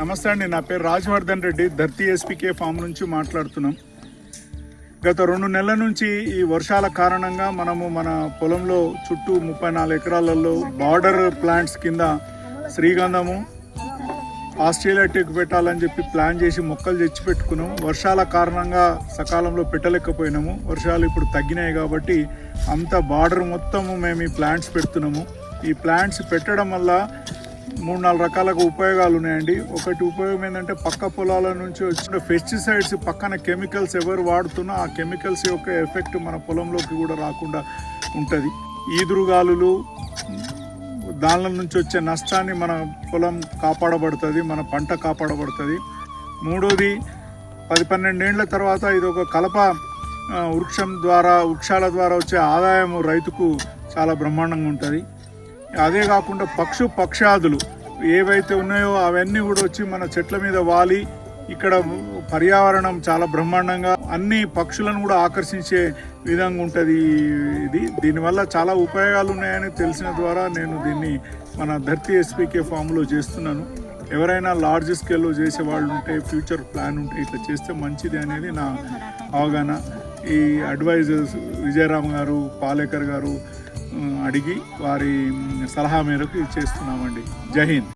నమస్తే అండి నా పేరు రాజవర్ధన్ రెడ్డి. ధర్తీ ఎస్పీకే ఫామ్ నుంచి మాట్లాడుతున్నాం. గత రెండు నెలల నుంచి ఈ వర్షాల కారణంగా మనము మన పొలంలో చుట్టూ ముప్పై నాలుగు ఎకరాలలో బార్డర్ ప్లాంట్స్ కింద శ్రీగంధము ఆస్ట్రేలియా టెక్ పెట్టాలని చెప్పి ప్లాన్ చేసి మొక్కలు తెచ్చి పెట్టుకున్నాము వర్షాల కారణంగా సకాలంలో పెట్టలేకపోయినాము. వర్షాలు ఇప్పుడు తగ్గినాయి కాబట్టి అంత బార్డర్ మొత్తము మేము ఈ ప్లాంట్స్ పెడుతున్నాము. ఈ ప్లాంట్స్ పెట్టడం వల్ల మూడు నాలుగు రకాలకు ఉపయోగాలు ఉన్నాయండి. ఒకటి ఉపయోగం ఏంటంటే పక్క పొలాల నుంచి వచ్చిన పెస్టిసైడ్స్ పక్కన కెమికల్స్ ఎవరు వాడుతున్నా ఆ కెమికల్స్ యొక్క ఎఫెక్ట్ మన పొలంలోకి కూడా రాకుండా ఉంటుంది. ఈదురుగాలులు దానిల నుంచి వచ్చే నష్టాన్ని మన పొలం కాపాడబడుతుంది మన పంట కాపాడబడుతుంది. మూడోది పది పన్నెండేళ్ళ తర్వాత ఇది ఒక కలప వృక్షం ద్వారా వృక్షాల ద్వారా వచ్చే ఆదాయం రైతుకు చాలా బ్రహ్మాండంగా ఉంటుంది. అదే కాకుండా పక్షు పక్షాదులు ఏవైతే ఉన్నాయో అవన్నీ కూడా వచ్చి మన చెట్ల మీద వాలి ఇక్కడ పర్యావరణం చాలా బ్రహ్మాండంగా అన్ని పక్షులను కూడా ఆకర్షించే విధంగా ఉంటుంది ఇది. దీనివల్ల చాలా ఉపయోగాలు ఉన్నాయని తెలిసిన ద్వారా నేను దీన్ని మన ధర్తి ఎస్పీకే ఫామ్లో చేస్తున్నాను. ఎవరైనా లార్జ్ స్కేల్లో చేసే వాళ్ళు ఉంటే ఫ్యూచర్ ప్లాన్ ఉంటే ఇట్లా చేస్తే మంచిది అనేది నా అవగాహన. ఈ అడ్వైజర్స్ విజయరామ్ గారు పాలేకర్ గారు అడిగి వారి సలహా మేరకు ఇది చేస్తున్నామండి. జై హింద్.